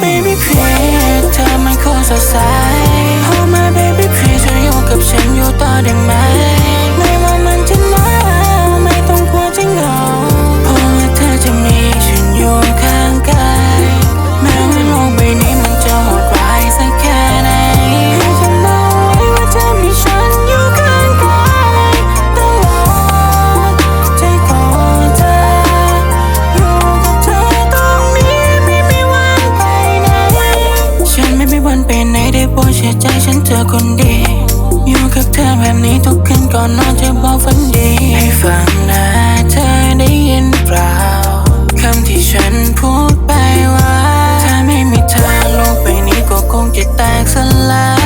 baby, pretend Time my cause outside ชื่อใจฉันเธอคนดี อยู่กับเธอแบบนี้ทุกคืนก่อนนอนจะบอกฝันดี ให้ฟังนะเธอได้ยินเปล่าคำที่ฉันพูดไปว่า ถ้าไม่มีเธอโลกใบนี้ก็คงจะแตกสลาย